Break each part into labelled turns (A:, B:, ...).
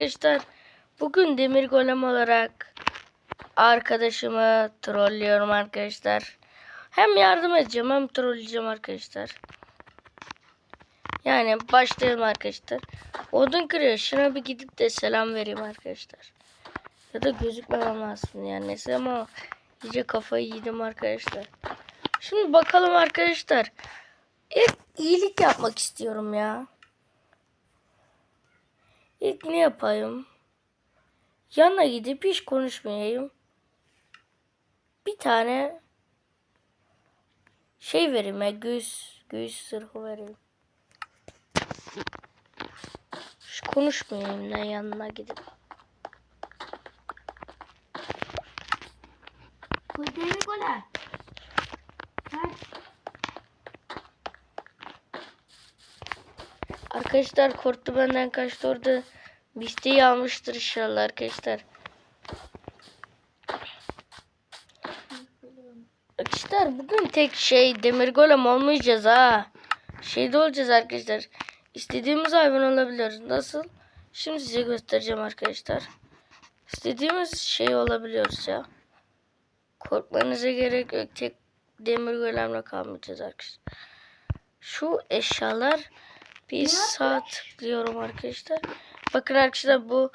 A: Arkadaşlar bugün demir golem olarak arkadaşımı trollüyorum arkadaşlar. Hem yardım edeceğim hem trolleyeceğim arkadaşlar. Yani başlayalım arkadaşlar. Odun kırıyor. Şuna bir gidip de selam vereyim arkadaşlar. Ya da gözükmemem aslında yani. Neyse ama iyice kafayı yedim arkadaşlar. Şimdi bakalım arkadaşlar. İlk iyilik yapmak istiyorum ya. İlk ne yapayım? Yanına gidip hiç konuşmayayım. Bir tane şey vereyim ya göğüs, göğüs sırhı vereyim. Hiç konuşmayayım da yanına gidip.
B: Demir golem. Kaç?
A: Arkadaşlar korktu benden kaçtı orada. Bisteyi almıştır inşallah arkadaşlar. Arkadaşlar bugün tek şey demir golem olmayacağız ha. Şeyde olacağız arkadaşlar. İstediğimiz hayvan olabiliyoruz. Nasıl? Şimdi size göstereceğim arkadaşlar. İstediğimiz şey olabiliyoruz ya. Korkmanıza gerek yok. Tek demir golemle kalmayacağız arkadaşlar. Şu eşyalar bir saat tıklıyorum arkadaşlar. Bakın arkadaşlar bu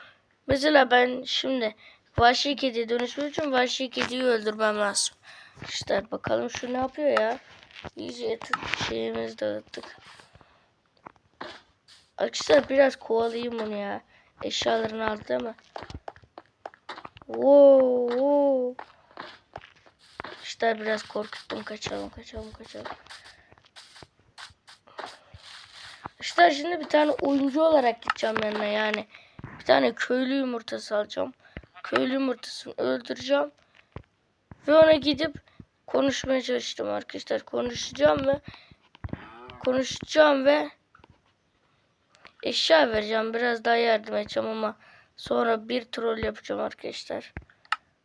A: mesela ben şimdi vahşi kediye dönüşmek için vahşi kediyi öldürmem lazım. İşte bakalım şu ne yapıyor ya. İyice şeyimizi dağıttık. Arkadaşlar biraz kovalayayım onu ya. Eşyalarını aldı ama. Wow, wow. İşte biraz korkuttum. Kaçalım, kaçalım, kaçalım. İşte şimdi bir tane oyuncu olarak gideceğim yanına yani. Bir tane köylü yumurtası alacağım. Köylü yumurtasını öldüreceğim. Ve ona gidip konuşmaya çalıştım arkadaşlar. Konuşacağım ve konuşacağım ve eşya vereceğim. Biraz daha yardım edeceğim ama sonra bir troll yapacağım arkadaşlar.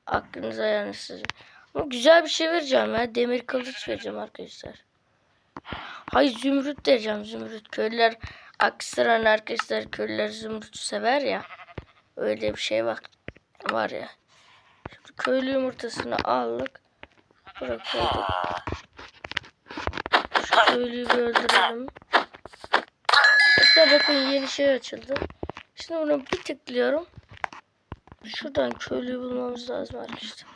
A: Aklınıza sizin. Ama güzel bir şey vereceğim ya. Demir kılıç vereceğim arkadaşlar. Hayır zümrüt vereceğim zümrüt. Köylüler aksıran arkadaşlar köylüler zümrütü sever ya. Öyle bir şey var, var ya. Şimdi köylü yumurtasını aldık. Bırakalım. Şu köylüyü bir öldürelim. İşte bakın yeni şey açıldı. Şimdi bunu bir tıklıyorum. Şuradan köylüyü bulmamız lazım arkadaşlar.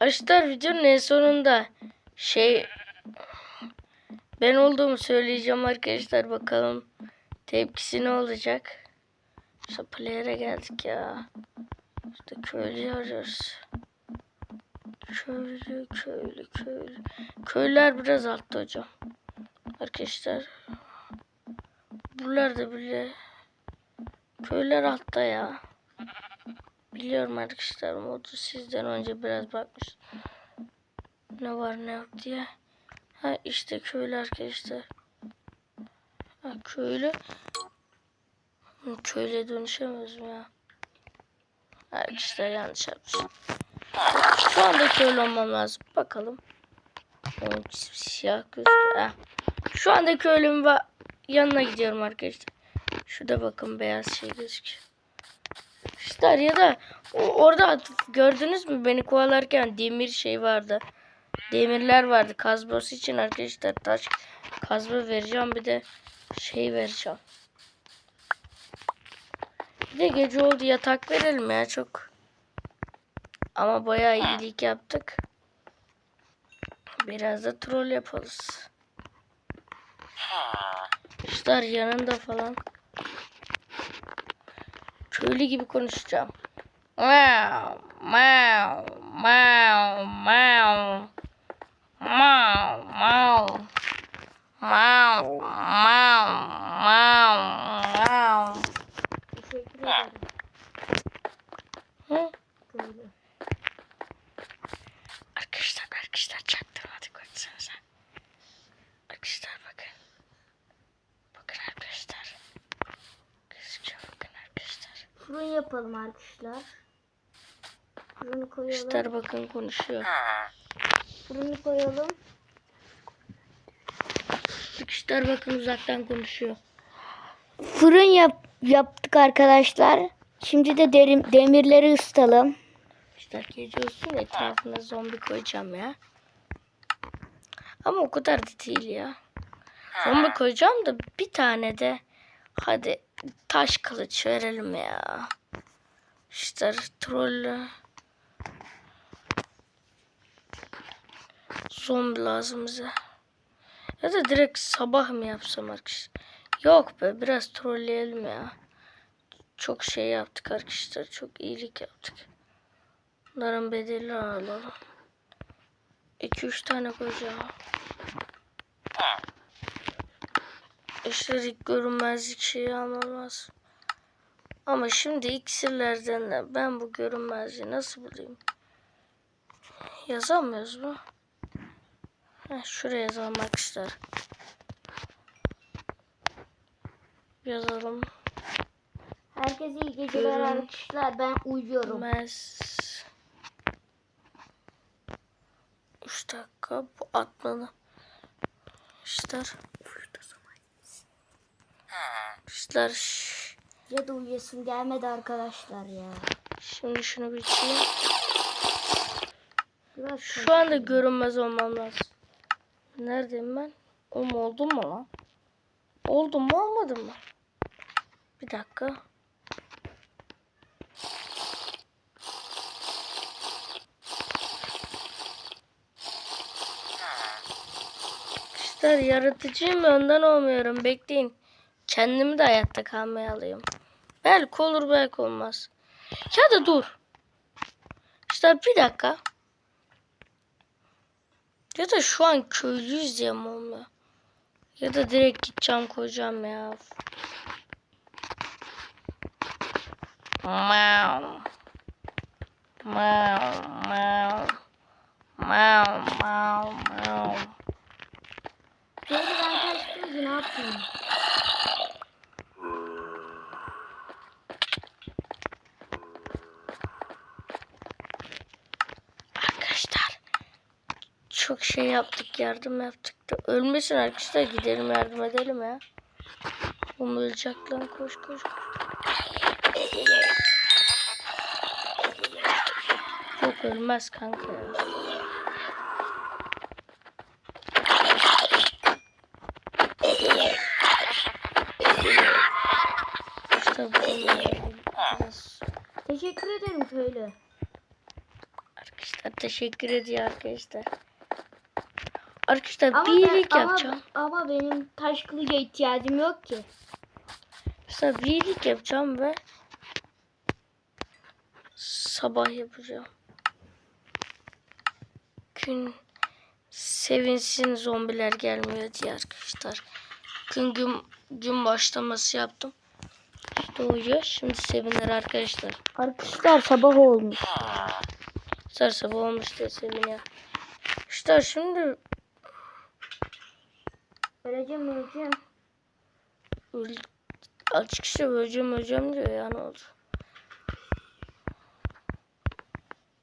A: Arkadaşlar videonun en sonunda şey ben olduğumu söyleyeceğim arkadaşlar bakalım tepkisi ne olacak. İşte player'e geldik ya. İşte köylü arıyoruz. Köylü, köylü, köylü. Köylüler biraz altta hocam. Arkadaşlar. Buralarda bile. Köylüler altta ya. Biliyorum arkadaşlar modu sizden önce biraz bakmış. Ne var ne yok diye. Ha işte köylü arkadaşlar. Ha köylü. Köyle dönüşemiyoruz mu ya? Arkadaşlar yanlış yapmışım. Şu anda köylü olmam lazım. Bakalım. O siyah gözüküyor. Şu anda köylüm yanına gidiyorum arkadaşlar. Şurada bakın beyaz şey gözüküyor. İşte ya da orada gördünüz mü beni kovalarken demir şey vardı. Demirler vardı kazması için arkadaşlar taş kazma vereceğim bir de şey vereceğim. Bir de gece oldu yatak verelim ya çok. Ama bayağı iyilik yaptık. Biraz da troll yaparız. İşler yanında falan. Köylü gibi konuşacağım. Meow, meow, meow, meow. Meow, meow. Meow, meow, meow, meow.
B: Teşekkür ederim.
A: Hı?
B: Köylü.
A: Arkadaşlar arkadaşlar çaktırmadık baksanıza. Arkadaşlar bakın. Bakın arkadaşlar. Gözüküyor bakın
B: Fırın yapalım arkadaşlar. Fırını koyalım.
A: Arkadaşlar bakın konuşuyor.
B: Fırını koyalım.
A: Arkadaşlar bakın uzaktan konuşuyor.
B: Fırın yap, yaptık arkadaşlar. Şimdi de derim, demirleri ısıtalım.
A: İşte gece olsun etrafına zombi koyacağım ya. Ama o kadar da değil ya. Zombi koyacağım da bir tane de hadi taş kılıç verelim ya. İşte trollü. Zombi lazım bize. Ya da direkt sabah mı yapsam arkadaşlar? Yok be biraz trolleyelim ya. Çok şey yaptık arkadaşlar. Çok iyilik yaptık. Bunların bedelini alalım. 2-3 tane koyacağım. İşte ilk görünmezlik şeyi almamız. Ama şimdi iksirlerden de ben bu görünmezliği nasıl bulayım? Yazamıyoruz mu? Heh, şuraya yazalım arkadaşlar. Yazalım.
B: Herkese iyi geceler arkadaşlar. Ben uyuyorum.
A: Mez. 3 dakika bu atmalı. İşler. Şş.
B: Ya da uyuyasım gelmedi arkadaşlar ya.
A: Şimdi şunu bitireyim.
B: Biraz
A: Şu anda görünmez olmam lazım. Neredeyim ben? Oğlum oldum mu lan? Oldum mu olmadım mı? Bir dakika. İşte yaratıcıyım önden olmuyorum. Bekleyin. Kendimi de hayatta kalmaya alayım. Belki olur belki olmaz. Ya da dur. İşte bir dakika. Ya da şu an köylüyüz diye mi olmuyor? Ya da direkt gideceğim koyacağım ya. Mau. Mau, mau. Mau, mau, mau.
B: Kaçtım ne yapayım?
A: Arkadaşlar. Çok şey yaptık, yardım yaptık da. Ölmesin arkadaşlar. Gidelim yardım edelim ya. Ölecek lan. Koş koş. Yok ölmez kanka ya. İşte bu biraz
B: Teşekkür ederim köylü.
A: Arkadaşlar teşekkür ediyor arkadaşlar. Arkadaşlar
B: Ama
A: bir
B: ben-
A: iyilik
B: ama-
A: yapacağım.
B: Ama benim taş kılıca ihtiyacım yok ki.
A: Arkadaşlar bir iyilik yapacağım ve sabah yapacağım. Gün sevinsin zombiler gelmiyor diye arkadaşlar. Gün gün, gün başlaması yaptım. İşte uyuyor. Şimdi sevinir arkadaşlar.
B: Arkadaşlar sabah olmuş.
A: Arkadaşlar sabah olmuş diye seviniyor. İşte şimdi
B: Öleceğim öleceğim.
A: Öl açıkça öleceğim öleceğim diyor ya ne oldu?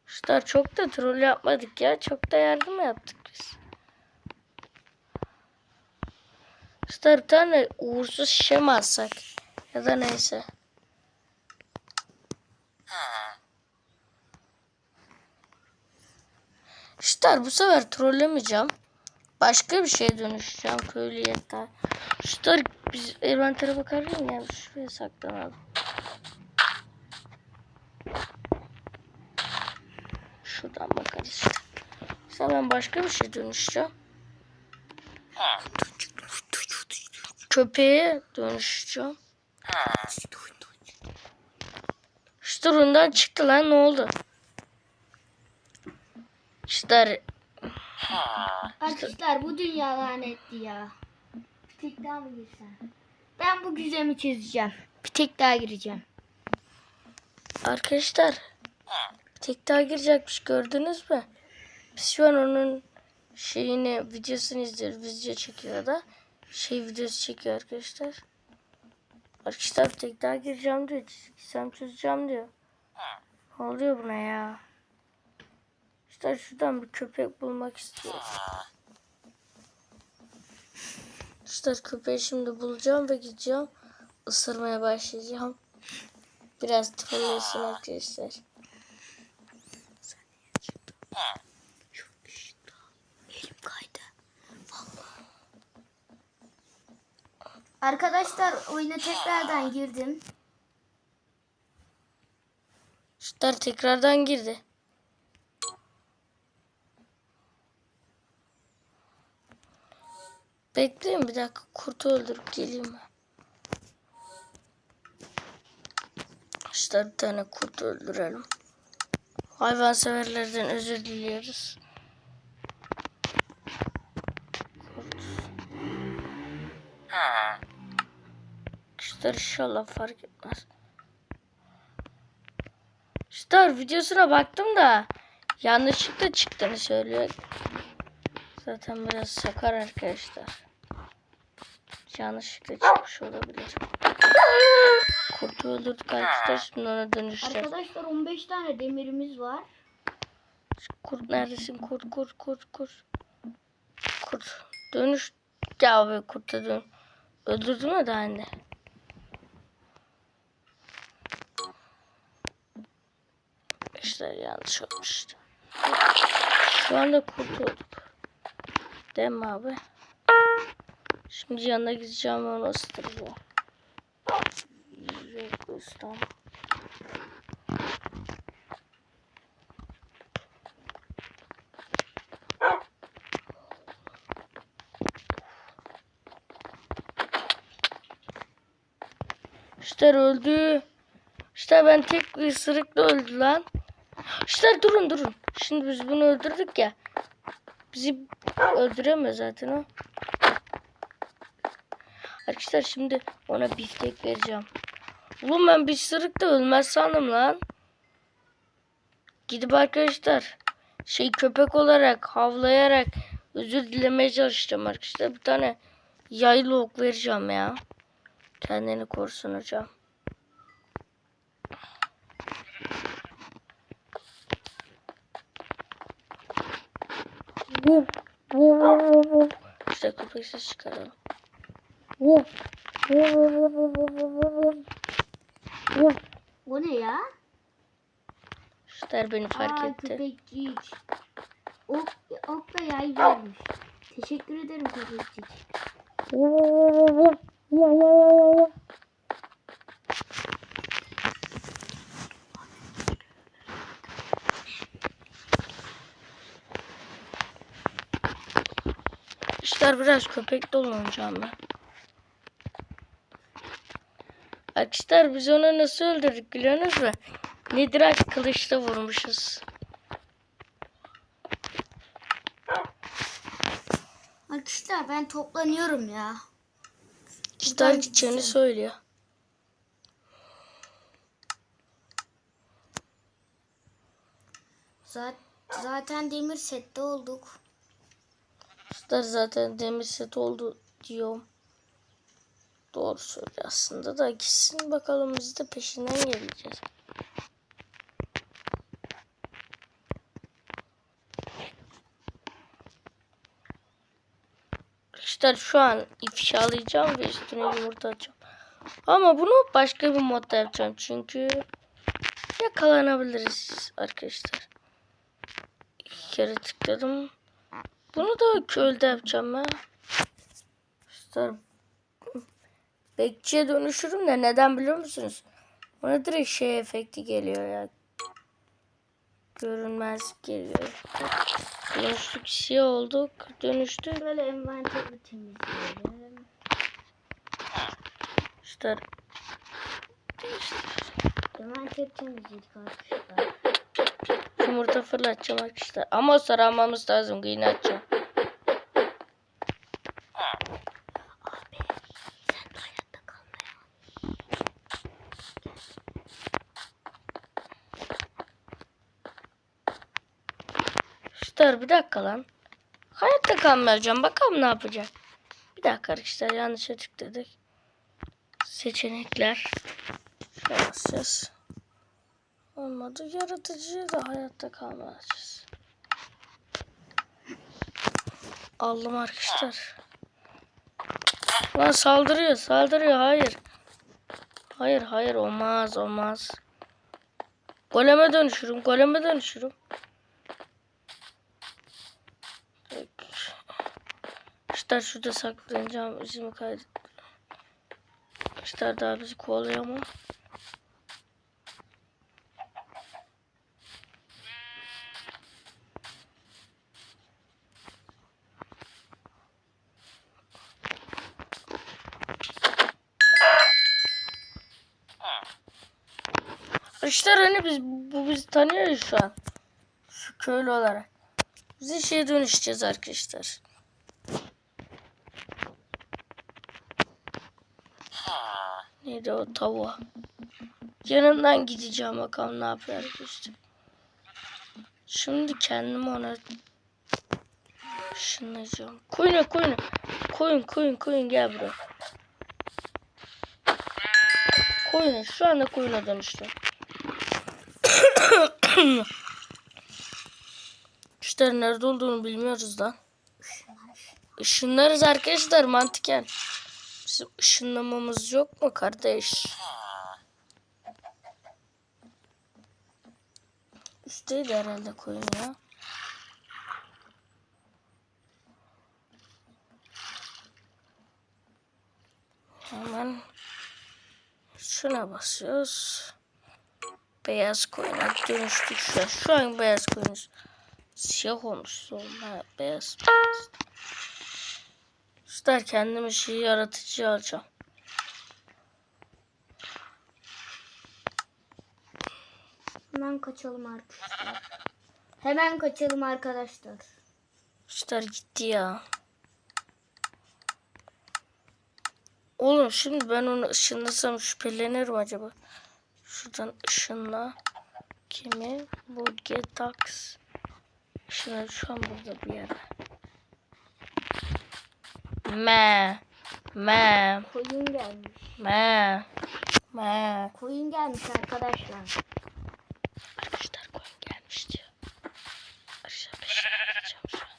A: İşte çok da troll yapmadık ya. Çok da yardım yaptık biz. İşte bir tane uğursuz şişe mi alsak? Ya da neyse. İşte bu sefer trollemeyeceğim. Başka bir şeye dönüşeceğim köylü yeter. İşte biz envantere bakar mıyım yani şuraya saklanalım. Şuradan bakarız. İşte ben başka bir şey dönüşeceğim. Köpeğe dönüşeceğim. İşte rundan çıktı lan ne oldu? İşte
B: Arkadaşlar bu dünya lanetli ya. Bir tek daha mı girsem? Ben bu güzemi çizeceğim. Bir tek daha gireceğim.
A: Arkadaşlar bir tek daha girecekmiş gördünüz mü? Biz şu an onun şeyini videosunu izliyoruz. Video çekiyor da. Şey videosu çekiyor arkadaşlar. Arkadaşlar bir tek daha gireceğim diyor. Çizgisem çözeceğim diyor. Ne oluyor buna ya? İşte şuradan bir köpek bulmak istiyorum. İşte köpeği şimdi bulacağım ve gideceğim. Isırmaya başlayacağım. Biraz tıfırlıyorsun arkadaşlar.
B: Elim Arkadaşlar oyuna tekrardan girdim.
A: Şutlar tekrardan girdi. Bekleyin bir dakika kurtu öldürüp geleyim ben. İşte bir tane kurt öldürelim. Hayvanseverlerden özür diliyoruz. İşte inşallah fark etmez. Star videosuna baktım da yanlışlıkla çıktığını söylüyor. Zaten biraz sakar arkadaşlar. Yanlışlıkla çıkmış olabilir. Kurtu öldürdük arkadaşlar. Şimdi ona dönüşeceğiz.
B: Arkadaşlar 15 tane demirimiz var.
A: Kurt neredesin? Kurt kurt kurt kurt. Kurt. Dönüş. Ya be kurta dön. Öldürdün mü daha önce? İşte yanlış olmuştu. Şu anda kurtulduk. Değil mi abi? Şimdi yanına gideceğim onu ısıtıracağım. Yok ısıtamam. İşte öldü. İşte ben tek bir ısırıkla öldü lan. İşte durun durun. Şimdi biz bunu öldürdük ya. Bizi öldüremez zaten o. Arkadaşlar şimdi ona biftek vereceğim. Oğlum ben bir ısırıkta ölmez sandım lan. Gidip arkadaşlar şey köpek olarak havlayarak özür dilemeye çalışacağım arkadaşlar. Bir tane yaylı ok vereceğim ya. Kendini korusun hocam. Vup, vup, vup, vup. İşte köpek ses çıkaralım. Vup, vup, vup, vup, vup.
B: O ne ya?
A: İşte beni fark
B: Aa,
A: etti.
B: köpekçik. Ok, ok da yay vermiş. Teşekkür ederim köpekçik.
A: Vup, vup. İşler biraz köpek dolu olacağım ben. Arkadaşlar biz onu nasıl öldürdük biliyorsunuz mu? Nidrak kılıçla vurmuşuz.
B: Arkadaşlar ben toplanıyorum ya.
A: İşler gideceğini söylüyor.
B: Zaten demir sette olduk.
A: İşler zaten demir set oldu diyorum. Doğru söylüyor aslında da gitsin bakalım biz de peşinden geleceğiz. İşte şu an ifşalayacağım ve üstüne yumurta atacağım. Ama bunu başka bir modda yapacağım çünkü yakalanabiliriz arkadaşlar. İki kere tıkladım. Bunu da kölde yapacağım ya. İşte bekçiye dönüşürüm de neden biliyor musunuz? Ona direkt şey efekti geliyor ya. Görünmez geliyor. Dönüştük siyah olduk. Dönüştük.
B: Böyle envanteri temizleyelim.
A: İşte
B: Envanteri temizledik arkadaşlar.
A: Yumurta fırlatacağım arkadaşlar. Ama sarılmamız lazım. Yine
B: kalmaya.
A: İşte bir dakika lan. Hayatta kalmayacağım. Bakalım ne yapacak. Bir dakika arkadaşlar yanlışa tıkladık. Seçenekler. Basacağız. Olmadı. Yaratıcıya da hayatta kalmayacağız. Aldım arkadaşlar. Lan saldırıyor saldırıyor hayır. Hayır hayır olmaz olmaz. Goleme dönüşürüm goleme dönüşürüm. İşte şurada saklanacağım izimi kaydet. İşte daha bizi kovalıyor ama. İşte hani biz bu bizi tanıyor şu an. Şu köylü olarak. Biz şeye dönüşeceğiz arkadaşlar. Neydi o tavuğa? Yanından gideceğim bakalım ne yapıyor arkadaşlar. Şimdi kendimi ona ışınlayacağım. Koyun koyun. Koyun koyun koyun gel buraya. Koyun şu anda koyuna dönüştüm. Kuşların nerede olduğunu bilmiyoruz lan. Işınlarız arkadaşlar mantıken. Bizim ışınlamamız yok mu kardeş? Üstteydi herhalde koyun ya. Hemen şuna basıyoruz. Beyaz koyuna dönüştük şu an. Şu an beyaz koyunuz. Siyah olmuş sonra beyaz. İster kendimi şey yaratıcı alacağım.
B: Hemen kaçalım arkadaşlar. Hemen kaçalım arkadaşlar.
A: İster gitti ya. Oğlum şimdi ben onu ışınlasam şüphelenirim acaba. Şuradan ışınla. Kimi? Bu Getax. Işınla şu an burada bir yerde. Me. Me.
B: Koyun gelmiş.
A: Me. Me.
B: Koyun gelmiş arkadaşlar.
A: Arkadaşlar koyun gelmiş diyor. Arkadaşlar peşine gideceğim şu an.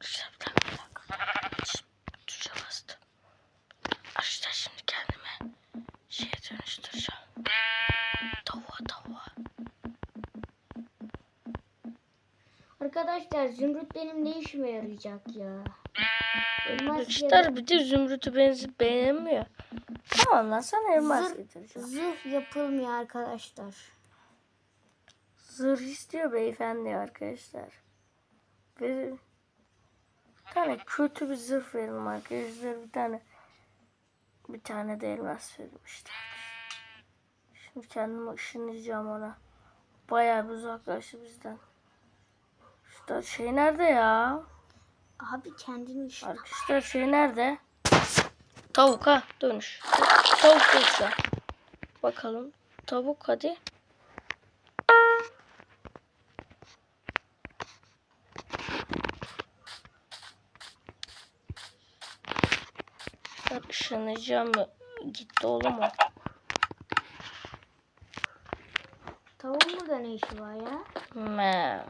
A: Arkadaşlar bir dakika bir dakika. Şşt, Tuşa bastım. Arkadaşlar şimdi kendime şeye dönüştüreceğim. Tavuğa tavuğa.
B: Arkadaşlar zümrüt benim ne işime yarayacak ya?
A: Arkadaşlar bir de zümrütü benzi beğenmiyor. Tamam lan sana elmas getireceğim.
B: Zırh yapılmıyor arkadaşlar.
A: Zırh istiyor beyefendi arkadaşlar. Bir, bir tane kötü bir zırh verelim arkadaşlar. Bir tane bir tane de elmas verelim işte. Şimdi kendimi ışınlayacağım ona. Bayağı bir uzaklaştı bizden. Şurada şey nerede ya?
B: Abi kendini iş.
A: Arkadaşlar şey nerede? Tavuk ha dönüş. Tavuk dönüş. Bakalım. Tavuk hadi. Ben mı? Gitti oğlum o.
B: Tavuğun burada ne işi var ya?
A: Me.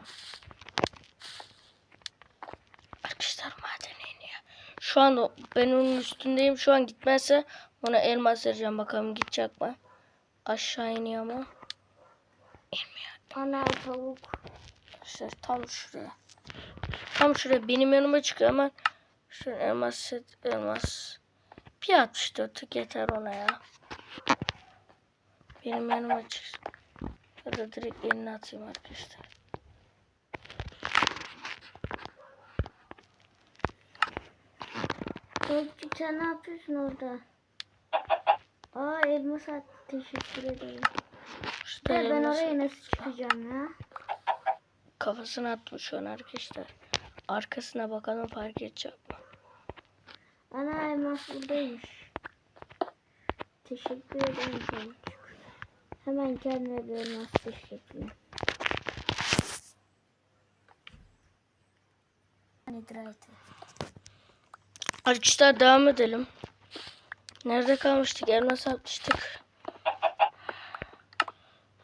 A: Arkadaşlar madene iniyor. Şu an ben onun üstündeyim. Şu an gitmezse ona elmas vereceğim. Bakalım gidecek mi? Aşağı iniyor mu? İnmiyor.
B: Ana tavuk.
A: Arkadaşlar tam şuraya. Tam şuraya benim yanıma çıkıyor hemen. Şu elmas elmas. Bir 64 yeter ona ya. Benim yanıma çıksın. Ya da direkt eline atayım arkadaşlar.
B: Tavukçuk sen ne yapıyorsun orada? Aa elmas attı. Teşekkür ederim.
A: İşte
B: ben
A: elmas
B: oraya nasıl çıkacağım ya?
A: Kafasına atmış şu an arkadaşlar. Arkasına bakalım fark edecek mi?
B: Ana elmas buradaymış. Teşekkür ederim tavukçuk. Hemen kendime bir elmas taş yapayım. Netherite.
A: Arkadaşlar devam edelim. Nerede kalmıştık? Elmas atmıştık.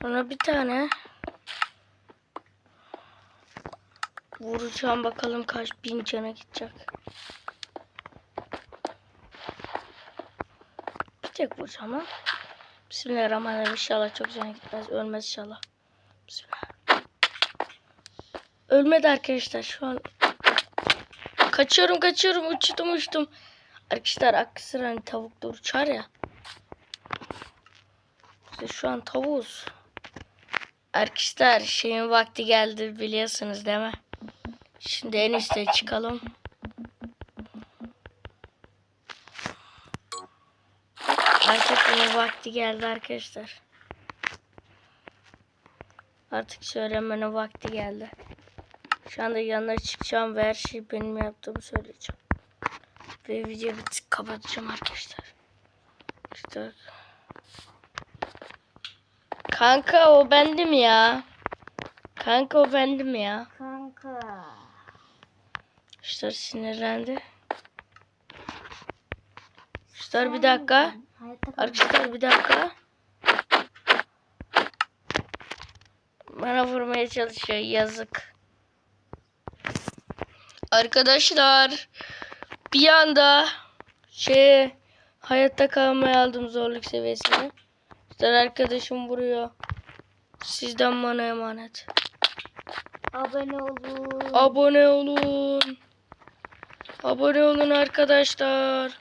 A: Sonra bir tane Vuracağım bakalım kaç bin cana gidecek. Bir tek vuracağım ha. Bismillahirrahmanirrahim. İnşallah çok cana gitmez. Ölmez inşallah. Bismillah. Ölmedi arkadaşlar şu an. Kaçıyorum kaçıyorum uçtum uçtum. Arkadaşlar aklı hani tavuklar uçar ya. De şu an tavuğuz. Arkadaşlar şeyin vakti geldi biliyorsunuz değil mi? Şimdi en üste çıkalım. Artık bunun vakti geldi arkadaşlar. Artık söylemenin vakti geldi. Şu anda yanına çıkacağım ve her şeyi benim yaptığımı söyleyeceğim. Ve videoyu bir tık kapatacağım arkadaşlar. İşte. Kanka o bendim ya. Kanka o bendim ya.
B: Kanka.
A: İşte sinirlendi. İşte bir dakika. Arkadaşlar bir dakika. Bana vurmaya çalışıyor yazık. Arkadaşlar bir anda şey hayatta kalmaya aldım zorluk seviyesini. İşte arkadaşım vuruyor. Sizden bana emanet.
B: Abone olun.
A: Abone olun. Abone olun arkadaşlar.